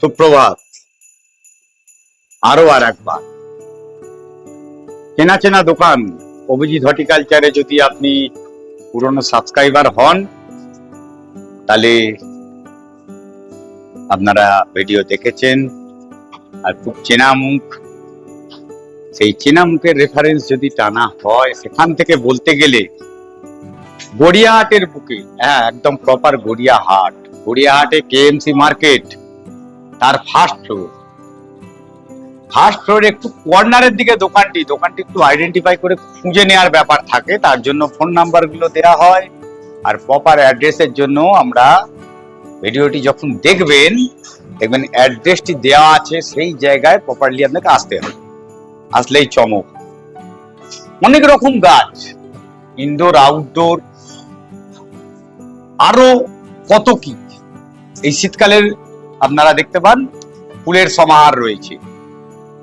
সুপ্রভাত। আরও আর একবার। চেনা চেনা দোকান, অভিজিৎ হর্টিকালচারে যদি আপনি পুরনো সাবস্ক্রাইবার হন, তাহলে আপনারা ভিডিও দেখেছেন, আর খুব চেনা মুখ। সেই চেনা মুখের রেফারেন্স যদি টানা হয়, সেখান থেকে বলতে গেলে গড়িয়াহাটের বুকে। হ্যাঁ একদম প্রপার গড়িয়াহাট। গড়িয়াহাটে কেএমসি মার্কেট তার ফার্স্ট ফ্লোর ফার্স্ট ফ্লোর একটু কর্নারের দিকে দোকানটি দোকানটি একটু আইডেন্টিফাই করে খুঁজে নেওয়ার ব্যাপার থাকে, তার জন্য ফোন নাম্বারগুলো দেওয়া হয়। আর প্রপার অ্যাড্রেসের জন্য আমরা ভিডিওটি যখন দেখবেন দেখবেন অ্যাড্রেসটি দেওয়া আছে, সেই জায়গায় প্রপারলি আপনাকে আসতে হবে। আসলেই চমক। অনেক রকম গাছ ইনডোর আউটডোর আরও কত কি? এই শীতকালের আপনারা দেখতে পান, ফুলের সমাহার রয়েছে।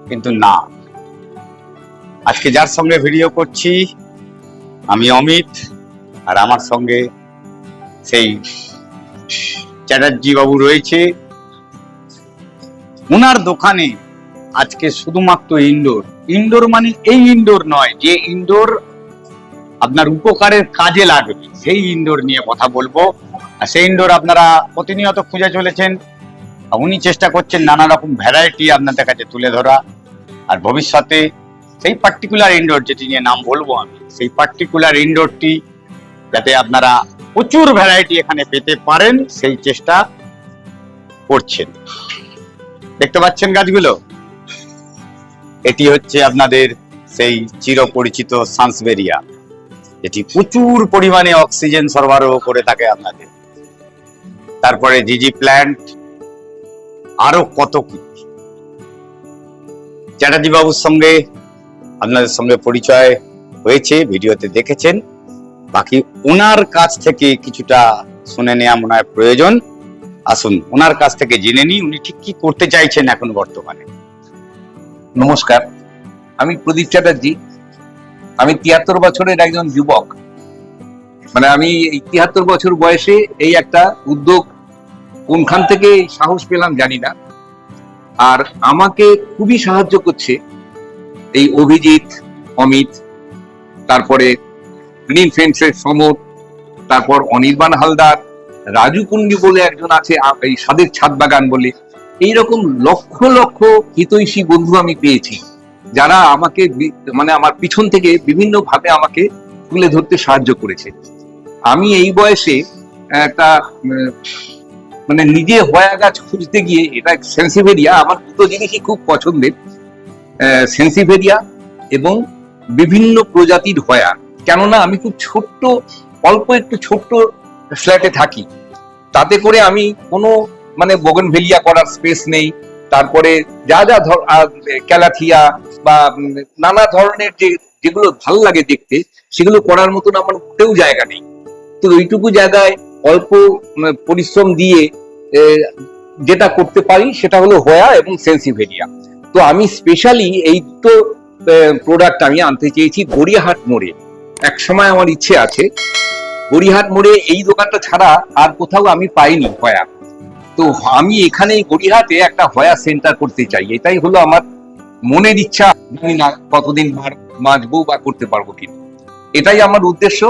কিন্তু না। আজকে যার সঙ্গে ভিডিও করছি, আমি অমিত, আর আমার সঙ্গে সেই চ্যাটার্জি বাবু রয়েছে। ওনার দোকানে আজকে শুধুমাত্র ইনডোর ইনডোর মানে এই ইনডোর নয়, যে ইনডোর আপনার উপকারের কাজে লাগবে। সেই ইনডোর নিয়ে কথা বলব। আর সেই ইনডোর আপনারা প্রতিনিয়ত খুঁজে চলেছেন। উনি চেষ্টা করছেন নানা রকম ভ্যারাইটি আপনাদের কাছে তুলে ধরা। আর ভবিষ্যতে সেই পার্টিকুলার ইনডোর যেটি নিয়ে নাম বলব আমি, সেই পার্টিকুলার ইনডোরটি যাতে আপনারা প্রচুর ভ্যারাইটি এখানে পেতে পারেন, সেই চেষ্টা করছেন। দেখতে পাচ্ছেন গাছগুলো? এটি হচ্ছে আপনাদের সেই চিরপরিচিত সান্সবেরিয়া যেটি প্রচুর পরিমাণে অক্সিজেন সরবরাহ করে থাকে আপনাদের। তারপরে জিজি প্ল্যান্ট, আরও কত কি। চ্যাটার্জি বাবুর সঙ্গে, আপনাদের সঙ্গে পরিচয় হয়েছে, ভিডিওতে দেখেছেন। বাকি ওনার কাছ থেকে কিছুটা শুনে নেওয়া মনে হয় প্রয়োজন। আসুন, ওনার কাছ থেকে জেনে নিই, উনি ঠিক কি করতে চাইছেন এখন বর্তমানে। নমস্কার, আমি প্রদীপ চ্যাটার্জি আমি তিয়াত্তর বছরের একজন যুবক। মানে আমি এই তিয়াত্তর বছর বয়সে এই একটা উদ্যোগ কোনখান থেকে সাহস পেলাম জানি না। আর আমাকে খুবই সাহায্য করছে এই অভিজিৎ, অমিত, তারপরে গ্রিন ফেন্সের সমর, তারপর অনির্বাণ হালদার, রাজু কুন্ডি বলে একজন আছে এই সাদের ছাদ বাগান বলে। এইরকম লক্ষ লক্ষ হিতৈষী বন্ধু আমি পেয়েছি। যারা আমাকে মানে আমার পিছন থেকে বিভিন্ন ভাবে আমাকে তুলে ধরতে সাহায্য করেছে। আমি এই বয়সে একটা মানে নিজে হয়া গাছ খুঁজতে গিয়ে এটা সেন্সিভেরিয়া, আমার দুটো জিনিসই খুব পছন্দের। সেন্সিভেরিয়া এবং বিভিন্ন প্রজাতির হয়া। কেননা আমি খুব ছোট্ট, অল্প একটু ছোট্ট ফ্ল্যাটে থাকি। তাতে করে আমি কোনো মানে বগনভেলিয়া করার স্পেস নেই। তারপরে যা যা ক্যালাথিয়া বা নানা ধরনের যে, যেগুলো ভালো লাগে দেখতে, সেগুলো করার মতন আমার মোটেও জায়গা নেই। তো ওইটুকু জায়গায় অল্প পরিশ্রম দিয়ে যেটা করতে পারি সেটা হলো হয়া এবং সেন্সিভেরিয়া। তো আমি স্পেশালি এই দুটো প্রোডাক্ট আমি আনতে চেয়েছি গড়িয়াহাট মোড়ে। এক সময় আমার ইচ্ছে আছে। গড়িয়াহাট মোড়ে এই দোকানটা ছাড়া আর কোথাও আমি পাইনি হয়া। তো আমি এখানে গড়িয়াহাটে একটা হয়া সেন্টার করতে চাই। এটাই হলো আমার মনের ইচ্ছা। জানি না কতদিন বাঁচবো বা করতে পারব কি এটাই আমার উদ্দেশ্য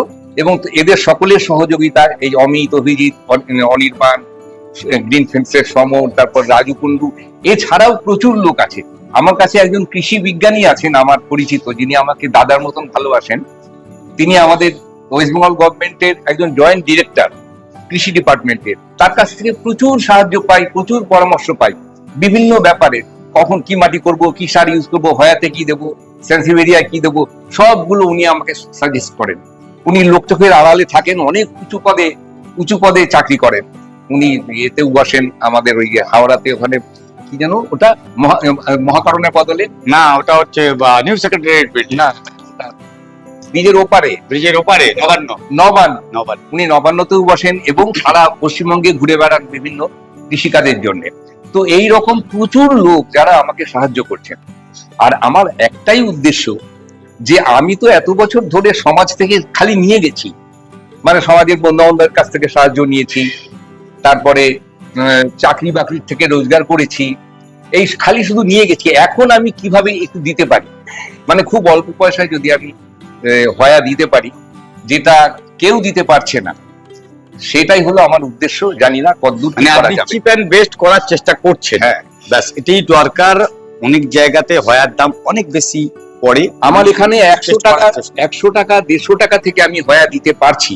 এবং এদের সকলের সহযোগিতা, এই অমিত, অভিজিৎ অনির্বাণ গ্রিন ফেন্সের সমর, তারপর রাজু কুন্ডু এছাড়াও প্রচুর লোক আছে। আমার কাছে একজন কৃষি বিজ্ঞানী আছেন, আমার পরিচিত, যিনি আমাকে দাদার মতন ভালোবাসেন। তিনি আমাদের ওয়েস্ট বেঙ্গল গভর্নমেন্টের একজন জয়েন্ট ডিরেক্টর কৃষি ডিপার্টমেন্টের। তার কাছ থেকে প্রচুর সাহায্য পাই প্রচুর পরামর্শ পাই। বিভিন্ন ব্যাপারে কখন কি মাটি করব কি সার ইউজ করব হয়াতে কি দেবো সেন্সিভেরিয়া কি দেবো সবগুলো উনি আমাকে সাজেস্ট করেন। উনি লোকচোখের আড়ালে থাকেন অনেক উঁচু পদে উঁচু পদে চাকরি করেন। উনি এতেও বসেন আমাদের ওই হাওড়াতে ওখানে কি যেন ওটা মহা- মহাকরণের বদলে? না ওটা হচ্ছে নিউ সেক্রেটারিয়েট না। ব্রিজের ওপারে ব্রিজের ওপারে নবান্ন। নবান্ন। নবান্ন। উনি নবান্নতেও বসেন এবং সারা পশ্চিমবঙ্গে ঘুরে বেড়ান বিভিন্ন কৃষিকাজের জন্য। তো এই রকম প্রচুর লোক যারা আমাকে সাহায্য করছেন। আর আমার একটাই উদ্দেশ্য যে আমি তো এত বছর ধরে সমাজ থেকে খালি নিয়ে গেছি। মানে সমাজের বন্ধু বান্ধবের কাছ থেকে সাহায্য নিয়েছি তারপরে চাকরি বাকরির থেকে রোজগার করেছি। এই খালি শুধু নিয়ে গেছি। এখন আমি কীভাবে একটু দিতে পারি? মানে খুব অল্প পয়সায় যদি আমি হয়া দিতে পারি যেটা কেউ দিতে পারছে না। সেটাই হলো আমার উদ্দেশ্য জানি না কতদূর মানে আপনি চিপ অ্যান্ড বেস্ট করার চেষ্টা করছেন। হ্যাঁ। ব্যাস এটাই দরকার। অনেক জায়গাতে হয়ার দাম অনেক বেশি পড়ে। আমার এখানে একশো টাকা। একশো টাকা দেড়শো টাকা থেকে আমি হয়া দিতে পারছি।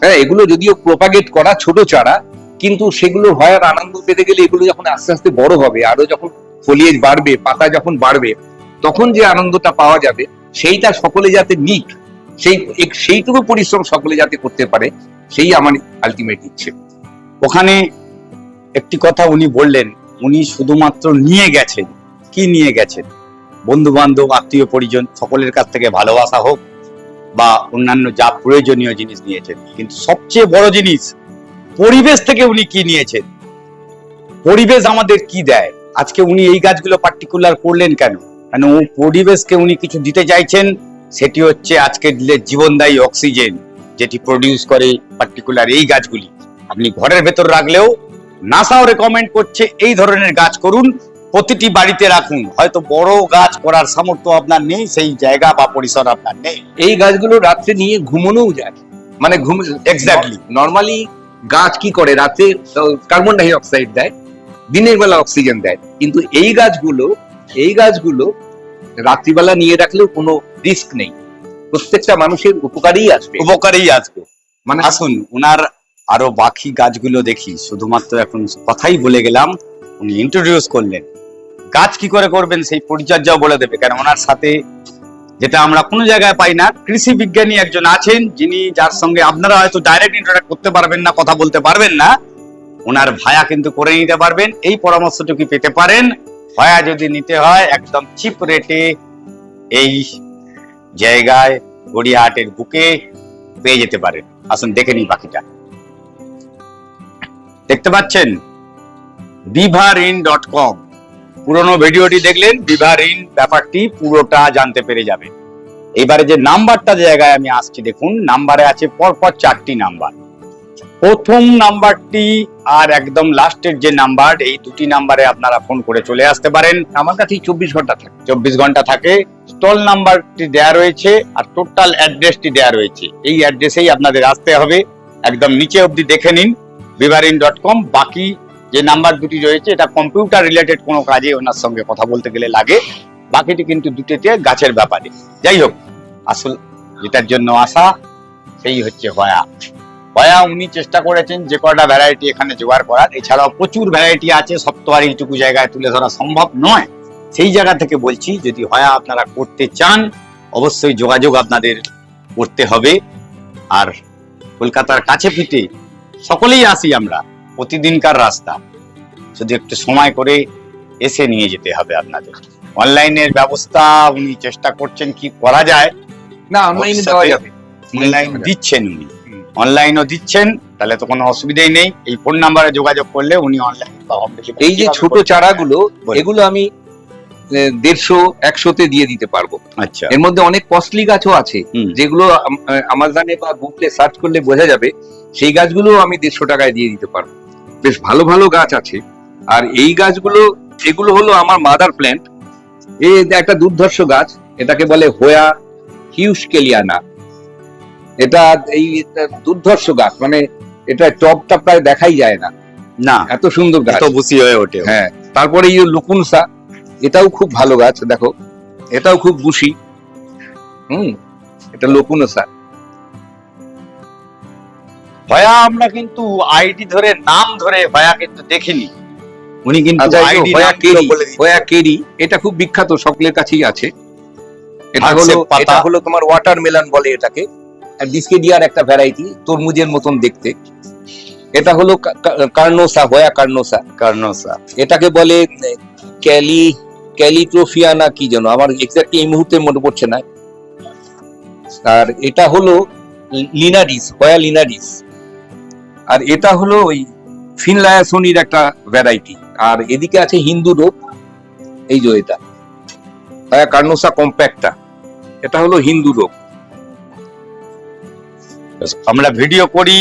হ্যাঁ এগুলো যদিও প্রোপাগেট করা ছোট চারা কিন্তু সেগুলো হয়ার আনন্দ পেতে গেলে এগুলো যখন আস্তে আস্তে বড় হবে আরও যখন ফলিয়েজ বাড়বে পাতা যখন বাড়বে তখন যে আনন্দটা পাওয়া যাবে সেইটা সকলে যাতে নিক, সেই সেইটুকু পরিশ্রম সকলে যাতে করতে পারে, সেই আমার আলটিমেট ইচ্ছে। ওখানে একটি কথা উনি বললেন, উনি শুধুমাত্র নিয়ে গেছেন। কি নিয়ে গেছেন? বন্ধু বান্ধব আত্মীয় পরিজন, সকলের কাছ থেকে ভালোবাসা হোক বা অন্যান্য যা প্রয়োজনীয় জিনিস নিয়েছেন। কিন্তু সবচেয়ে বড় জিনিস, পরিবেশ থেকে উনি কি নিয়েছেন? পরিবেশ আমাদের কি দেয়? আজকে উনি এই গাছগুলো পার্টিকুলার করলেন কেন? কেন পরিবেশকে উনি কিছু দিতে চাইছেন সেটি হচ্ছে আজকের দিনের জীবনদায়ী অক্সিজেন যেটি প্রডিউস করে পার্টিকুলার এই গাছগুলি। আপনি ঘরের ভেতর রাখলেও নাসাও রেকমেন্ড করছে এই ধরনের গাছ করুন প্রতিটি বাড়িতে রাখুন। হয়তো বড় গাছ করার সামর্থ্য আপনার নেই সেই জায়গা বা পরিসর আপনার নেই। এই গাছগুলো রাত্রে নিয়ে ঘুমানোও যায়। মানে ঘুম Exactly. নর্মালি গাছ কি করে? রাতে কার্বন ডাই অক্সাইড দেয় দিনের বেলা অক্সিজেন দেয়। কিন্তু এই গাছগুলো এই গাছগুলো রাত্রিবেলা নিয়ে রাখলেও কোনো রিস্ক নেই। প্রত্যেকটা মানুষের উপকারেই আসবে। উপকারেই আসবে। মানে আসুন ওনার আরও বাকি গাছগুলো দেখি। শুধুমাত্র এখন কথাই বলে গেলাম উনি ইন্ট্রোডিউস করলেন। গাছ কি করে করবেন সেই পরিচর্যাও বলে দেবে কারণ ওনার সাথে যেটা আমরা কোনো জায়গায় পাই না কৃষি বিজ্ঞানী একজন আছেন যিনি যার সঙ্গে আপনারা হয়তো ডাইরেক্ট ইন্টারাক্ট করতে পারবেন না কথা বলতে পারবেন না। ওনার ভায়া কিন্তু করে নিতে পারবেন। এই পরামর্শটুকু পেতে পারেন। ভায়া যদি নিতে হয়, একদম চিপ রেটে এই জায়গায় গড়িয়াহাটের বুকে পেয়ে যেতে পারেন। আসুন, দেখে নিই বাকিটা। দেখতে পাচ্ছেন? বিভার ইন ডট কম। পুরোনো ভিডিওটি দেখলেন, বিভার ইন ব্যাপারটি পুরোটা জানতে পেরে যাবেন। এবারে যে নাম্বারটা জায়গায় আমি আসছি, দেখুন, নাম্বারে আছে পরপর চারটি নাম্বার। প্রথম নাম্বারটি আর একদম লাস্টের যে নাম্বার, এই দুটি নাম্বারে আপনারা ফোন করে চলে আসতে পারেন। আমার কাছে চব্বিশ ঘণ্টা থাকে। চব্বিশ ঘণ্টা থাকে। স্টল নাম্বারটি দেয়া রয়েছে আর টোটাল অ্যাড্রেসটি দেয়া রয়েছে। এই অ্যাড্রেসেই আপনাদের আসতে হবে। একদম নিচে অবধি দেখে নিন। বিভারিন ডট কম বাকি যে নাম্বার দুটি রয়েছে, এটা কম্পিউটার রিলেটেড কোনো কাজে ওনার সঙ্গে কথা বলতে গেলে লাগে। বাকিটি কিন্তু দুটিতে গাছের ব্যাপারে। যাই হোক, আসল যেটার জন্য আসা সেই হচ্ছে হয়া। হয়া উনি চেষ্টা করেছেন যে কটা ভ্যারাইটি এখানে জোগাড় করার। এছাড়াও প্রচুর ভ্যারাইটি আছে তো এইটুকু জায়গায় তুলে ধরা সম্ভব নয়। সেই জায়গা থেকে বলছি যদি হয়া আপনারা করতে চান অবশ্যই যোগাযোগ আপনাদের করতে হবে। আর কলকাতার কাছে ফিতে সকলেই আসি আমরা প্রতিদিনকার রাস্তা। শুধু একটু সময় করে এসে নিয়ে যেতে হবে আপনাদের। অনলাইনের ব্যবস্থা উনি চেষ্টা করছেন কি করা যায় না অনলাইনে দেওয়া যাবে। অনলাইন দিচ্ছেন উনি। অনলাইনও দিচ্ছেন তাহলে তো কোনো অসুবিধাই নেই। এই ফোন নাম্বারে যোগাযোগ করলে উনি অনলাইন বা এই যে ছোট চারাগুলো এগুলো আমি দেড়শো একশোতে দিয়ে দিতে পারব। আচ্ছা। এর মধ্যে অনেক কস্টলি গাছও আছে। যেগুলো আম- আমাজনে বা গুগলে সার্চ করলে বোঝা যাবে সেই গাছগুলো আমি দেড়শো টাকায় দিয়ে দিতে পারব। বেশ ভালো ভালো গাছ আছে। আর এই গাছগুলো এগুলো হলো আমার মাদার প্ল্যান্ট এ একটা দুর্ধর্ষ গাছ এটাকে বলে হোয়া হিউস কেলিয়ানা এটা এই দুর্ধর্ষ গাছ মানে এটা টপটা প্রায় দেখাই যায় না। না এত সুন্দর গাছ। বুসি হয়ে ওঠে হ্যাঁ তারপরে এই লুকুনসা এটাও খুব ভালো গাছ দেখো এটাও খুব বুশি হুম এটা লকুনসা। হয়া আমরা কিন্তু আইডি ধরে নাম ধরে হয়া কিন্তু দেখিনি। উনি কিন্তু আচ্ছা আইডি যে হোয়া কেরি এটা খুব বিখ্যাত সকলের কাছেই আছে। এটা হলো পাতা। এটা হলো তোমার ওয়াটারমেলন বলে এটাকে। ডিসকেডিয়ার একটা ভ্যারাইটি তরমুজের মতন দেখতে। এটা হলো কার্নোসা হোয়া কার্নোসা। কার্নোসা। এটাকে বলে ক্যালি ক্যালিট্রোফিয়া না কি যেন আমার এক্স্যাক্টলি এই মুহূর্তে মনে পড়ছে না। আর এটা হলো লিনারিস হয়া লিনারিস। আর এটা হলো ওই ফিনলায়াসনির একটা ভ্যারাইটি আর এদিকে আছে হিন্দু রোগ এই যে এটা। হয়া কার্নোসা কম্প্যাক্টা এটা হলো হিন্দু রোগ আমরা ভিডিও করি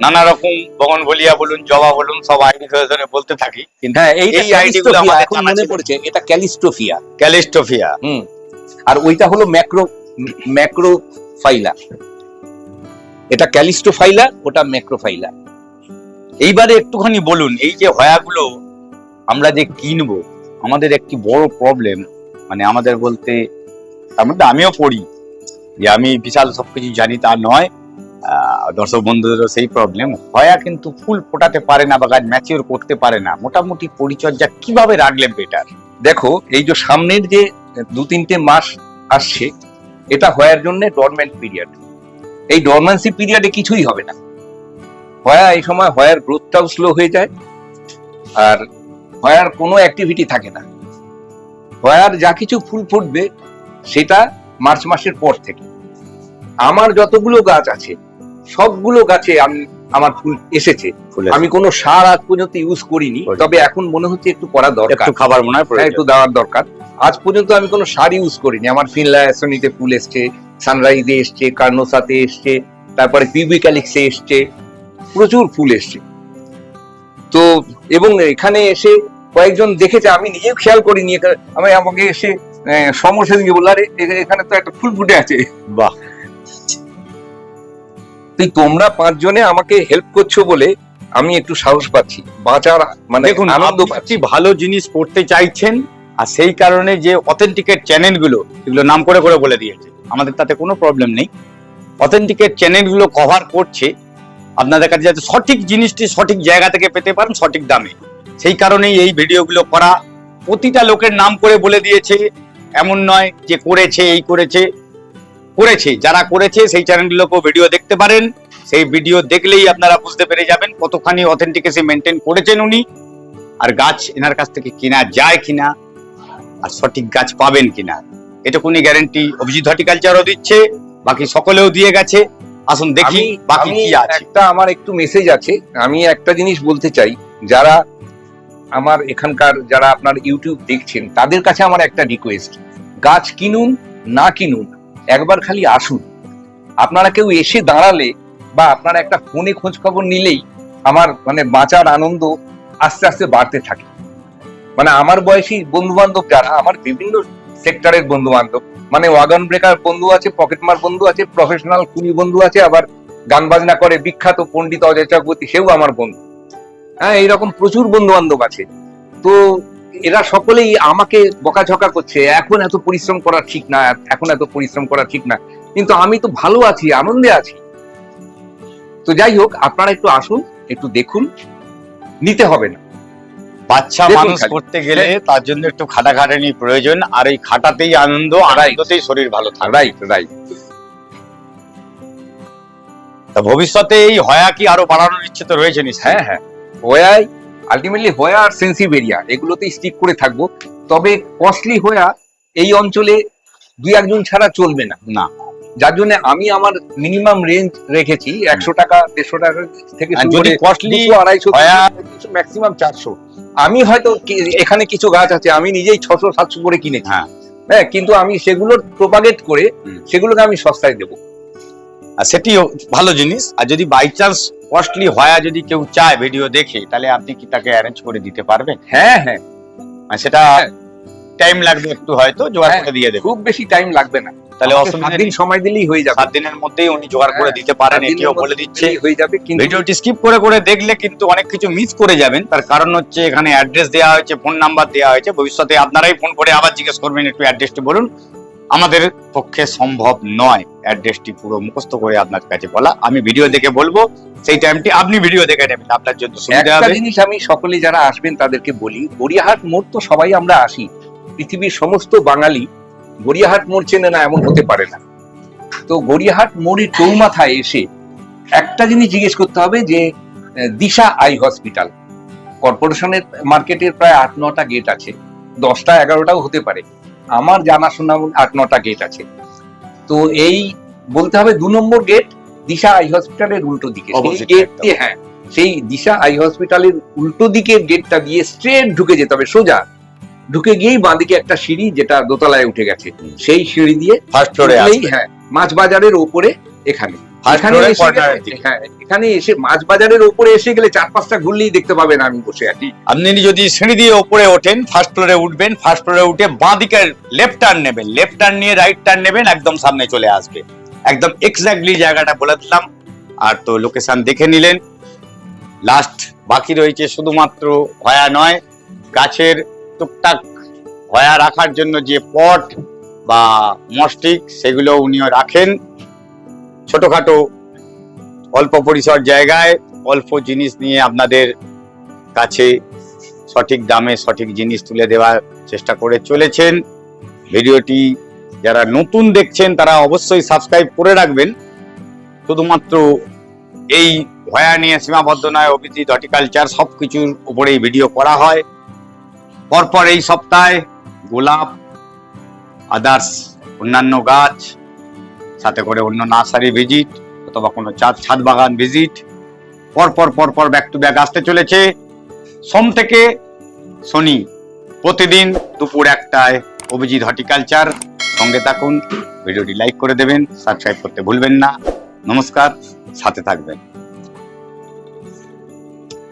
নানা রকম বগনভলিয়া বলুন জবা বলুন সব আইডি ধরে ধরে বলতে থাকি। কিন্তু হ্যাঁ এই ID গুলো আমাদের এখন মনে। পড়েছে এটা ক্যালিস্টোফিয়া ক্যালিস্টোফিয়া হুম। আর ওইটা হলো ম্যাক্রো ম্যাক্রোফাইলা এটা ক্যালিস্টোফাইলা ওটা ম্যাক্রোফাইলা এইবারে একটুখানি বলুন এই যে হয়াগুলো আমরা যে কিনবো আমাদের একটি বড় প্রবলেম মানে আমাদের বলতে তার মধ্যে আমিও পড়ি। যে আমি বিশাল সবকিছু জানি তা নয়। দর্শক বন্ধুদেরও সেই প্রবলেম হয়া কিন্তু ফুল ফোটাতে পারে না বা গাছ ম্যাচিওর করতে পারে না। মোটামুটি পরিচর্যা কীভাবে রাখলে বেটার দেখো, এই যে সামনের যে দু তিনটে মাস আসছে, এটা হওয়ার জন্য ডরমেন্ট পিরিয়ড এই ডরমেন্সি পিরিয়ডে কিছুই হবে না। হয়া, এই সময় হয়ার গ্রোথটাও স্লো হয়ে যায়, আর হয়ার কোনো অ্যাক্টিভিটি থাকে না। হয়ার যা কিছু ফুল ফুটবে, সেটা মার্চ মাসের পর থেকে। আমার যতগুলো গাছ আছে সবগুলো গাছে আমি আমার ফুল এসেছে। আমি কোনো সার আজ পর্যন্ত ইউজ করিনি। তবে এখন মনে হচ্ছে একটু করা দরকার। খাবার মনে হয় হ্যাঁ, একটু দেওয়ার দরকার। আজ পর্যন্ত আমি কোনো সার ইউজ করিনি। আমার ফিনলাসনিতে ফুল এসছে সানরাইজে এসছে কার্নোসাতে এসছে তারপরে পিবি ক্যালিক্সে এসছে প্রচুর ফুল এসছে। তো এবং এখানে এসে কয়েকজন দেখেছে আমি নিজেও খেয়াল করিনি। আমি আমাকে এসে আহ, সমর সেদিনকে বলল আরে এ- এখানে তো একটা ফুল ফুটে আছে। বাহ। তুই তোমরা পাঁচজনে আমাকে হেল্প করছ বলে আমি একটু সাহস পাচ্ছি বাঁচার মানে দেখুন আনন্দ পাচ্ছি। পাচ্ছি ভালো জিনিস করতে চাইছেন আর সেই কারণে যে অথেন্টিকেট চ্যানেলগুলো এগুলো নাম করে করে বলে দিয়েছে আমাদের তাতে কোনো প্রবলেম নেই। অথেন্টিকেট চ্যানেলগুলো কভার করছে আপনাদের কাছে যাতে সঠিক জিনিসটি সঠিক জায়গা থেকে পেতে পারেন সঠিক দামে। সেই কারণেই এই ভিডিওগুলো করা প্রতিটা লোকের নাম করে বলে দিয়েছে এমন নয় যে করেছে এই করেছে। করেছে যারা করেছে সেই চ্যানেলগুলোকেও ভিডিও দেখতে পারেন। সেই ভিডিও দেখলেই আপনারা বুঝতে পেরে যাবেন কতখানি অথেন্টিকেসি মেনটেন করেছেন উনি। আর গাছ এনার কাছ থেকে কেনা যায় কিনা আর সঠিক গাছ পাবেন কিনা এটুকুনি গ্যারেন্টি অভিজিৎ হর্টিকালচারও দিচ্ছে বাকি সকলেও দিয়ে গেছে। আসুন দেখি বাকি কি আছে। একটা আমার একটু মেসেজ আছে আমি একটা জিনিস বলতে চাই যারা আমার এখানকার যারা আপনার ইউটিউব দেখছেন তাদের কাছে আমার একটা রিকোয়েস্ট গাছ কিনুন না কিনুন একবার খালি আসুন। আপনারা কেউ এসে দাঁড়ালে বা আপনারা একটা ফোনে খোঁজ খবর নিলেই আমার মানে বাঁচার আনন্দ আস্তে আস্তে বাড়তে থাকে। মানে আমার বয়সী বন্ধু বান্ধব যারা, আমার বিভিন্ন সেক্টরের বন্ধু বান্ধব মানে ওয়াগন ব্রেকার বন্ধু আছে পকেটমার বন্ধু আছে প্রফেশনাল কুলি বন্ধু আছে, আবার গান বাজনা করে বিখ্যাত পণ্ডিত অজয় চক্রবর্তী, সেও আমার বন্ধু। হ্যাঁ এইরকম প্রচুর বন্ধু বান্ধব আছে। তো এরা সকলেই আমাকে বকাঝকা করছে এখন এত পরিশ্রম করা ঠিক না এখন এত পরিশ্রম করা ঠিক না। কিন্তু আমি তো ভালো আছি আনন্দে আছি। তো যাই হোক আপনারা একটু আসুন একটু দেখুন নিতে হবে না। বাচ্চা মানুষ করতে গেলে তার জন্য একটু খাটাখাটানি প্রয়োজন আর এই খাটাতেই আনন্দ আনন্দতেই শরীর ভালো থাকবে রাইট রাইট তা ভবিষ্যতে এই হয়া কি আরও বাড়ানোর ইচ্ছে তো রয়েছে নিশ্চয়ই? হ্যাঁ হ্যাঁ। হোয়াই আলটিমেটলি হোয়া আর সেন্সিভেরিয়া এগুলোতেই স্টিক করে থাকব। তবে কস্টলি হোয়া এই অঞ্চলে দুই একজন ছাড়া চলবে না। না। যার জন্য আমি আমার মিনিমাম রেঞ্জ রেখেছি একশো টাকা দেড়শো টাকা থেকে যদি কস্টলি আড়াইশো কিছু ম্যাক্সিমাম চারশো। আমি হয়তো এখানে কিছু গাছ আছে আমি নিজেই ছশো সাতশো করে কিনেছি। হ্যাঁ। হ্যাঁ কিন্তু আমি সেগুলোর প্রোপাগেট করে সেগুলোকে আমি সস্তায় দেবো। আর সেটিও ভালো জিনিস। আর যদি বাই চান্স কস্টলি হয়া যদি কেউ চায় ভিডিও দেখে তাহলে আপনি কি তাকে অ্যারেঞ্জ করে দিতে পারবেন? হ্যাঁ হ্যাঁ। আর সেটা হ্যাঁ। টাইম লাগবে একটু হয়তো জোগাড় হ্যাঁ। করে দিয়ে দেবে খুব বেশি টাইম লাগবে না। তাহলে অসুবিধা দিন সময় দিলেই হয়ে যাবে। সাত দিনের মধ্যেই উনি জোগাড় করে দিতে পারেন এটিও বলে দিচ্ছে। হয়ে যাবে কিন্তু ভিডিওটি স্কিপ করে করে দেখলে কিন্তু অনেক কিছু মিস করে যাবেন। তার কারণ হচ্ছে এখানে অ্যাড্রেস দেওয়া হয়েছে ফোন নাম্বার দেওয়া হয়েছে। ভবিষ্যতে আপনারাই ফোন করে আবার জিজ্ঞেস করবেন একটু অ্যাড্রেসটি বলুন। আমাদের পক্ষে সম্ভব নয় অ্যাড্রেসটি পুরো মুখস্থ করে আপনার কাছে বলা। আমি ভিডিও দেখে বলব সেই টাইমটি আপনি ভিডিও দেখে নেবেন আপনার জন্য সুবিধা একটা হবে। জিনিস আমি সকলে যারা আসবেন তাদেরকে বলি গড়িয়াহাট মোড় তো সবাই আমরা আসি। পৃথিবীর সমস্ত বাঙালি গড়িয়াহাট মোড় চেনে না এমন হতে পারে না। তো গড়িয়াহাট মোড়ের চৌমাথায় এসে একটা জিনিস জিজ্ঞেস করতে হবে যে দিশা আই হসপিটাল। কর্পোরেশনের মার্কেটের প্রায় আট নটা গেট আছে দশটা এগারোটাও হতে পারে। আমার জানাশোনা আট নটা গেট আছে। তো এই বলতে হবে দু নম্বর গেট দিশা আই হসপিটালের উল্টো দিকে। হ্যাঁ সেই দিশা আই হসপিটালের উল্টো দিকের গেটটা দিয়ে স্ট্রেট ঢুকে যেতে হবে সোজা। ঢুকে গিয়েই বাঁদিকে একটা সিঁড়ি যেটা দোতলায় উঠে গেছে। সেই সিঁড়ি দিয়ে ফার্স্ট ফ্লোরে হ্যাঁ মাছ বাজারের ওপরে এখানে। এখানে এসে মাছ বাজারের উপরে এসে গেলে চার পাঁচটা ঘুরলেই দেখতে পাবেন আমি বসে আছি। আপনি যদি সিঁড়ি দিয়ে ওপরে ওঠেন ফার্স্ট ফ্লোরে উঠবেন ফার্স্ট ফ্লোরে উঠে বাঁ দিকে লেফট টার্ন নেবেন। লেফট টার্ন নিয়ে রাইট টার্ন নেবেন একদম সামনে চলে আসবে। একদম এক্স্যাক্টলি জায়গাটা বলে দিলাম। আর তো লোকেশন দেখে নিলেন। লাস্ট বাকি রয়েছে শুধুমাত্র ভয়া নয় গাছের টুকটাক ভয়া রাখার জন্য যে পট বা মস্টিক সেগুলো উনিও রাখেন। ছোটখাটো অল্প পরিসর জায়গায় অল্প জিনিস নিয়ে আপনাদের কাছে সঠিক দামে সঠিক জিনিস তুলে দেওয়ার চেষ্টা করে চলেছেন। ভিডিওটি যারা নতুন দেখছেন, তারা অবশ্যই সাবস্ক্রাইব করে রাখবেন। শুধুমাত্র এই ভয়া নিয়ে সীমাবদ্ধ নয় অভিজিৎ হর্টিকালচার সব কিছুর উপরেই ভিডিও করা হয়। পরপর এই সপ্তাহে গোলাপ, আদার্স, অন্যান্য গাছ সাথে করে অন্য নার্সারি ভিজিট অথবা কোনো চাঁদ ছাদ বাগান ভিজিট। পরপর পরপর ব্যাক টু ব্যাক আসতে চলেছে। সোম থেকে শনি প্রতিদিন দুপুর একটায় অভিজিৎ হর্টিকালচার। সঙ্গে থাকুন, ভিডিওটি লাইক করে দেবেন সাবস্ক্রাইব করতে ভুলবেন না। নমস্কার, সাথে থাকবেন।